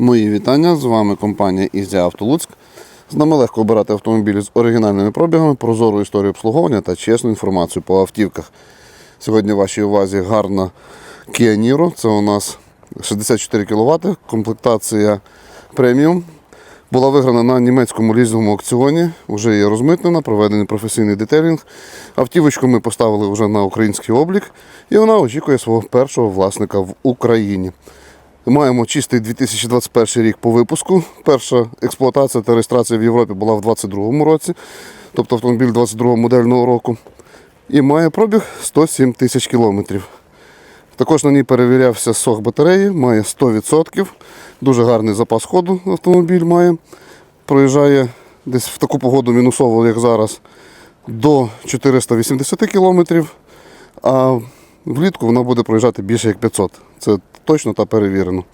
Мої вітання, з вами компанія Ізя Автолуцьк. З нами легко обирати автомобілі з оригінальними пробігами, прозору історію обслуговування та чесну інформацію по автівках. Сьогодні в вашій увазі гарна Kia Niro. Це у нас 64 кВт, комплектація преміум. Була виграна на німецькому лізовому аукціоні, вже є розмитнена, проведений професійний детейлінг. Автівочку ми поставили вже на український облік, і вона очікує свого першого власника в Україні. Маємо чистий 2021 рік по випуску. Перша експлуатація та реєстрація в Європі була в 2022 році, тобто автомобіль 22 модельного року. І має пробіг 107 тисяч кілометрів. Також на ній перевірявся сох батареї, має 100%. Дуже гарний запас ходу автомобіль має. Проїжджає десь в таку погоду мінусову, як зараз, до 480 кілометрів. А влітку вона буде проїжджати більше як 500. Це точно та перевірено.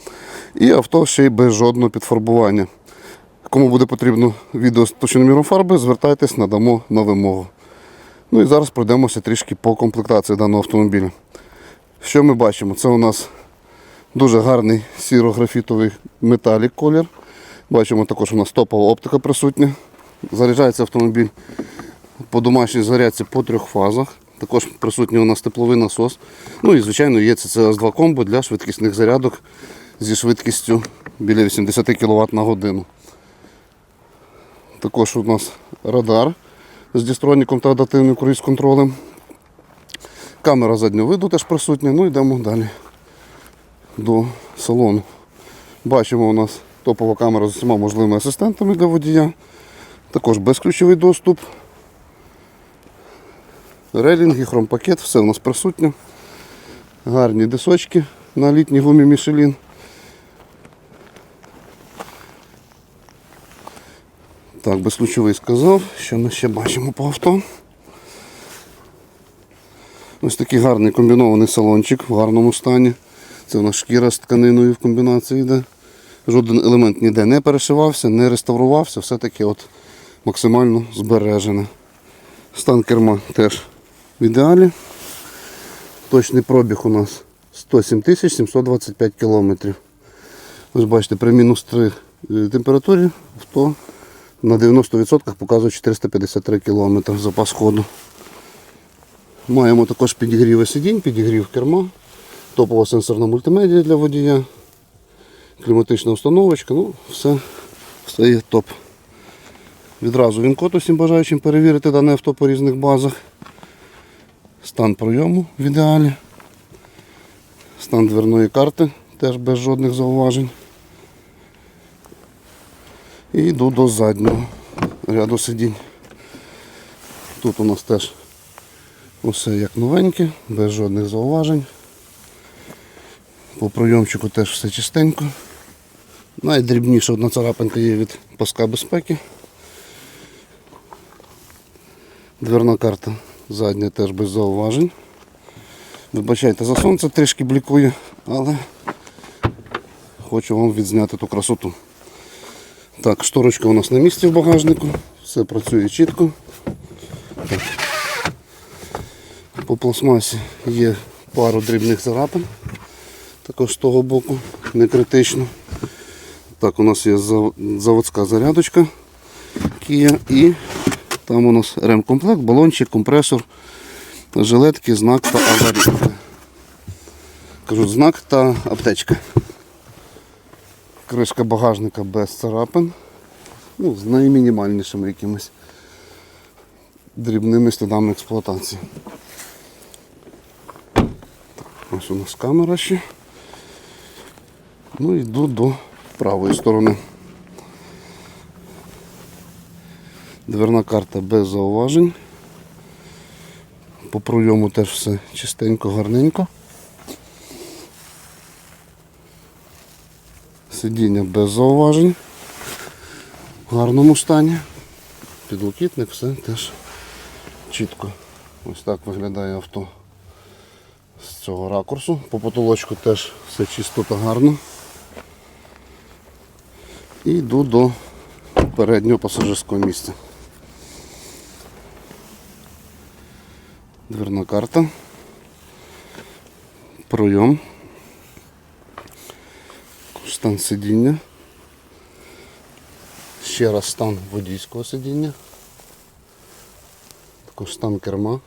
І авто ще й без жодного підфарбування. Кому буде потрібно відео з точноміром фарби, звертайтесь, надамо на вимогу. Ну і зараз пройдемося трішки по комплектації даного автомобіля. Що ми бачимо? Це у нас дуже гарний сіро-графітовий металік колір. Бачимо також у нас топова оптика присутня. Заряджається автомобіль по домашній зарядці по трьох фазах. Також присутній у нас тепловий насос. Ну і, звичайно, є CCS2 комбо для швидкісних зарядок зі швидкістю біля 80 кВт на годину. Також у нас радар з дістроніком та адаптивним круїз-контролем. Камера заднього виду теж присутня. Ну йдемо далі до салону. Бачимо у нас топова камера з усіма можливими асистентами для водія. Також безключовий доступ. Релінги, хромпакет, все у нас присутнє. Гарні дисочки на літній гумі Мішелін. Так, безключовий сказав, що ми ще бачимо по авто. Ось такий гарний комбінований салончик в гарному стані. Це у нас шкіра з тканиною в комбінації йде. Жоден елемент ніде не перешивався, не реставрувався, все-таки от максимально збережене. Стан керма теж в ідеалі. Точний пробіг у нас 107 тисяч 725 кілометрів. Ось бачите, при мінус 3 температурі авто на 90% показує 453 км запас ходу. Маємо також підігріви сидінь, підігрів керма, топова сенсорна мультимедія для водія, кліматична установочка, ну все, все є топ. Відразу він код усім бажаючим перевірити дане авто по різних базах. Стан пройому в ідеалі. Стан дверної карти теж без жодних зауважень. І йду до заднього ряду сидінь. Тут у нас теж усе як новеньке, без жодних зауважень. По пройомчику теж все чистенько. Найдрібніша одна царапинка є від паска безпеки. Дверна карта задня теж без зауважень. Вибачайте, за сонце трішки блікує, але хочу вам відзняти ту красоту. Так, шторочка у нас на місці в багажнику, все працює чітко. По пластмасі є пару дрібних царапин, також з того боку, не критично. Так, у нас є заводська зарядочка Kia і там у нас ремкомплект, балончик, компресор, жилетки, знак та аварійка. Кажу, знак та аптечка. Кришка багажника без царапин. Ну, з наймінімальнішими якимись дрібними слідами експлуатації. Ось у нас камера ще. Ну йду до правої сторони. Дверна карта без зауважень. По пройому теж все чистенько, гарненько. Сидіння без зауважень. В гарному стані. Підлокітник, все теж чітко. Ось так виглядає авто з цього ракурсу. По потолочку теж все чисто та гарно. І йду до переднього пасажирського місця. Дверна карта. Пройом. Стан сидіння ще раз стан водійського сидіння. Також стан керма.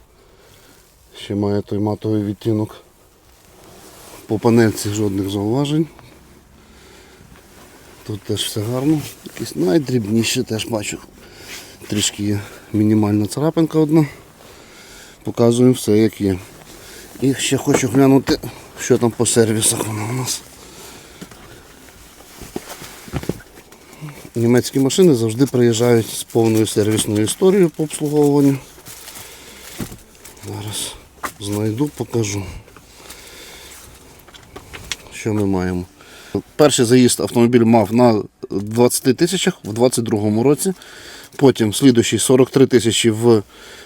Ще має той матовий відтінок. По панельці жодних зауважень. Тут теж все гарно. Якісь найдрібніші теж бачу. Трішки є мінімальна царапинка одна. Показуємо все як є. І ще хочу глянути, що там по сервісах воно у нас. Німецькі машини завжди приїжджають з повною сервісною історією по обслуговуванню. Зараз знайду, покажу. Що ми маємо? Перший заїзд автомобіль мав на 20 тисячах в 22 році. Потім слідуючий 43 тисячі в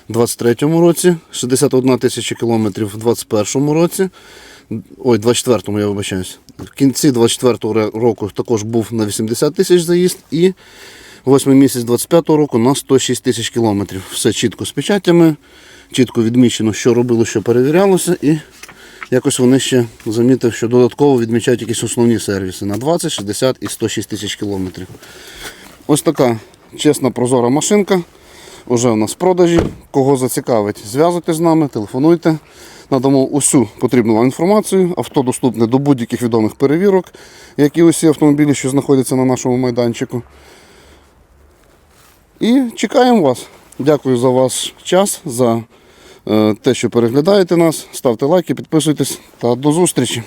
23 році, 61 тисяча кілометрів в 21 році. Ой, 24-му я вибачаюсь. В кінці 24-го року також був на 80 тисяч заїзд і 8 місяць 25-го року на 106 тисяч кілометрів. Все чітко з печатями, чітко відмічено, що робило, що перевірялося, і якось вони ще замітив, що додатково відмічають якісь основні сервіси на 20, 60 і 106 тисяч кілометрів. Ось така чесна прозора машинка. Уже у нас в продажі. Кого зацікавить, зв'язуйтесь з нами, телефонуйте. Надамо усю потрібну вам інформацію. Авто доступне до будь-яких відомих перевірок, як і усі автомобілі, що знаходяться на нашому майданчику. І чекаємо вас. Дякую за ваш час, за е, те, що переглядаєте нас. Ставте лайки, підписуйтесь та до зустрічі.